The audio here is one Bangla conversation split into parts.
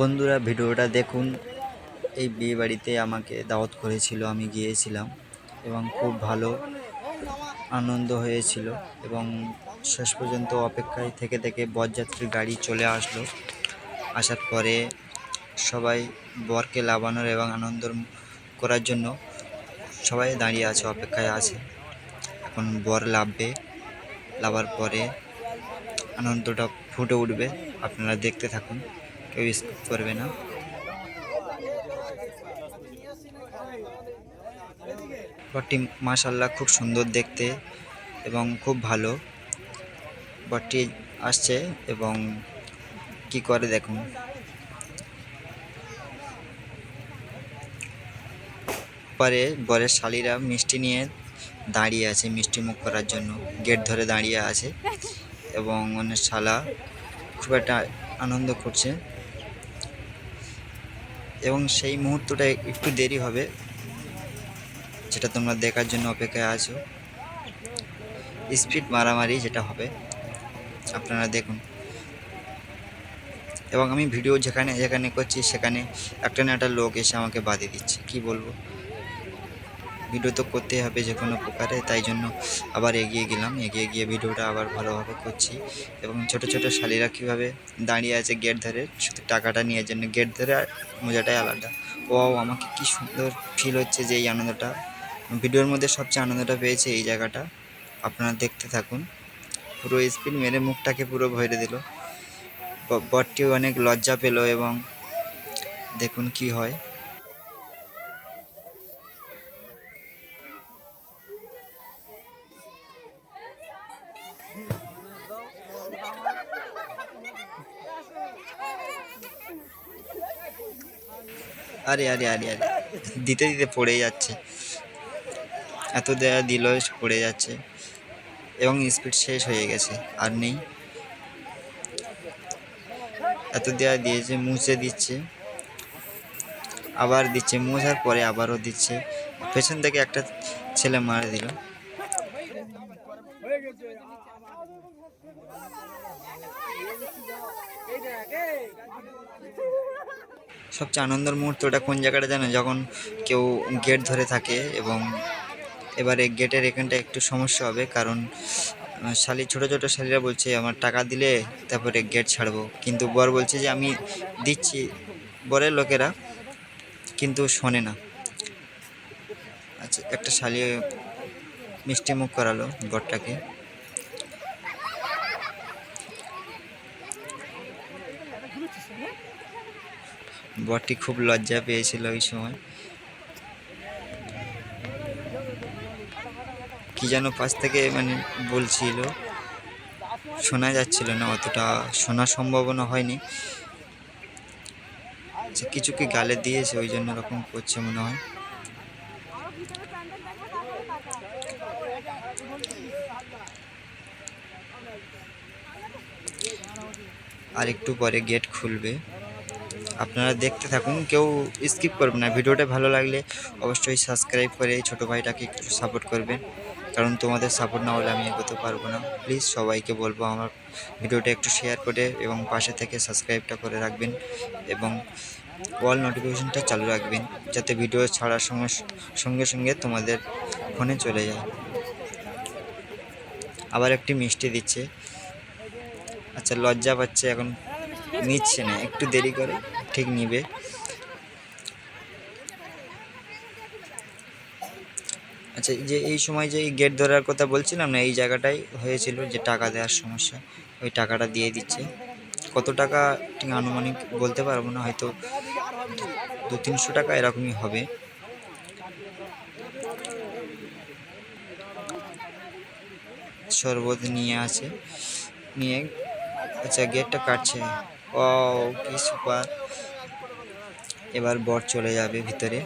বন্ধুরা, ভিডিওটা দেখুন। এই বিয়ে বাড়িতে আমাকে দাওয়াত করেছিল, আমি গিয়েছিলাম এবং খুব ভালো আনন্দ হয়েছিল এবং শেষ পর্যন্ত অপেক্ষায় থেকে থেকে বরযাত্রীর গাড়ি চলে আসলো। আসার পরে সবাই বরকে লাভানোর এবং আনন্দ করার জন্য সবাই দাঁড়িয়ে আছে, অপেক্ষায় আছে। এখন বর লাভবে, লাভার পরে আনন্দটা ফুটে উঠবে, আপনারা দেখতে থাকুন। কেউ স্কিপ করবে না। বরটি মাশাল্লাহ খুব সুন্দর দেখতে এবং খুব ভালো। বরটি আসছে এবং কি করে দেখুন। পরে বরের শালিরা মিষ্টি নিয়ে দাঁড়িয়ে আছে, মিষ্টি মুখ করার জন্য। গেট ধরে দাঁড়িয়ে আছে এবং অনেক শালা খুব একটা আনন্দ করছে। এবং সেই মুহূর্তটা একটু দেরি হবে, যেটা তোমরা দেখার জন্য অপেক্ষায় আছো। স্পিড মারামারি যেটা হবে, আপনারা দেখুন। এবং আমি ভিডিও যেখানে যেখানে করছি, সেখানে একটা না একটা লোক এসে আমাকে বাধে দিচ্ছে, কি বলব? ভিডিও তো করতেই হবে যে কোনো প্রকারে, তাই জন্য আবার এগিয়ে গেলাম। এগিয়ে গিয়ে ভিডিওটা আবার ভালোভাবে করছি এবং ছোট ছোট শালিরা কীভাবে দাঁড়িয়ে আছে গেট ধরে, শুধু টাকাটা নেওয়ার জন্য গেট ধরে মজাটাই আলাদা। ও আমাকে কি সুন্দর ফিল হচ্ছে যে এই আনন্দটা। ভিডিওর মধ্যে সবচেয়ে আনন্দটা পেয়েছে এই জায়গাটা। আপনারা দেখতে থাকুন। পুরো স্পিড মেরে মুখটাকে পুরো ভরে দিল। ব- বরটিও অনেক লজ্জা পেল এবং দেখুন কি হয়। আরে আরে আরে আরে। দিতে দিতে পড়ে যাচ্ছে। এত দেয়া দিল, পড়ে যাচ্ছে। এবং স্পিড শেষ হয়ে গেছে, আর নেই। এত দেয়া দিয়েছে, মুছে দিচ্ছে। আবার দিচ্ছে, মোছার পরে আবারও দিচ্ছে। পেছন থেকে একটা ছেলে মারা দিল। সবচেয়ে আনন্দের মুহূর্তটা কোন জায়গাটা জানো? যখন কেউ গেট ধরে থাকে এবং এবারে গেটের এখানটা একটু সমস্যা হবে কারণ শালি, ছোট ছোট শালিরা বলছে, আমার টাকা দিলে তারপরে গেট ছাড়বো। কিন্তু বর বলছে যে, আমি দিচ্ছি। বরের লোকেরা কিন্তু শোনে না। আচ্ছা একটা শালি মিষ্টি মুখ করালো বরটাকে বরটি খুব লজ্জা পেয়েছিল ওই সময়। কি যেন পাশ থেকে মানে বলছিল শোনা যাচ্ছিল না, অতটা শোনার সম্ভাবনা হয়নি। কিছু কি গালে দিয়েছে, ওই জন্য এরকম করছে মনে হয়। আর একটু পরে গেট খুলবে। আপনারা দেখতে থাকুন, কেউ স্কিপ করবেন না। ভিডিওটা ভালো লাগলে অবশ্যই সাবস্ক্রাইব করে এই ছোটো ভাইটাকে একটু সাপোর্ট করবেন। কারণ তোমাদের সাপোর্ট না হলে আমি এগোতে পারব না। প্লিজ সবাইকে বলব আমার ভিডিওটা একটু শেয়ার করে এবং পাশে থেকে সাবস্ক্রাইবটা করে রাখবেন এবং অল নোটিফিকেশনটা চালু রাখবেন, যাতে ভিডিও ছাড়ার সঙ্গে সঙ্গে সঙ্গে তোমাদের ফোনে চলে যায়। আবার একটি মিষ্টি দিচ্ছে। আচ্ছা লজ্জা পাচ্ছে, এখন নিচ্ছে না। একটু দেরি করে। ঠিক নিবে। আচ্ছা যে এই সময় যে গেট ধরার কথা বলছিলাম না, এই জায়গাটাই হয়েছিল যে টাকা দেওয়ার সমস্যা, ওই টাকাটা দিয়ে দিচ্ছে। কত টাকা ঠিক আনুমানিক বলতে পারব না, হয়তো দু তিনশো টাকা এরকমই হবে। শরবত নিয়ে আছে, নিয়ে আচ্ছা গেটটা কাটছে। ও কি সুপার। এবার বট চলে যাবে ভিতরে।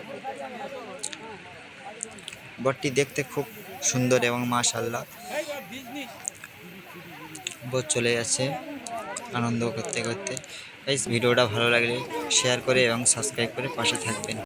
বটটি দেখতে খুব সুন্দর এবং মাশাল্লাহ বট চলে যাচ্ছে আনন্দ করতে করতে। এই ভিডিওটা ভালো লাগলে শেয়ার করে এবং সাবস্ক্রাইব করে পাশে থাকবেন।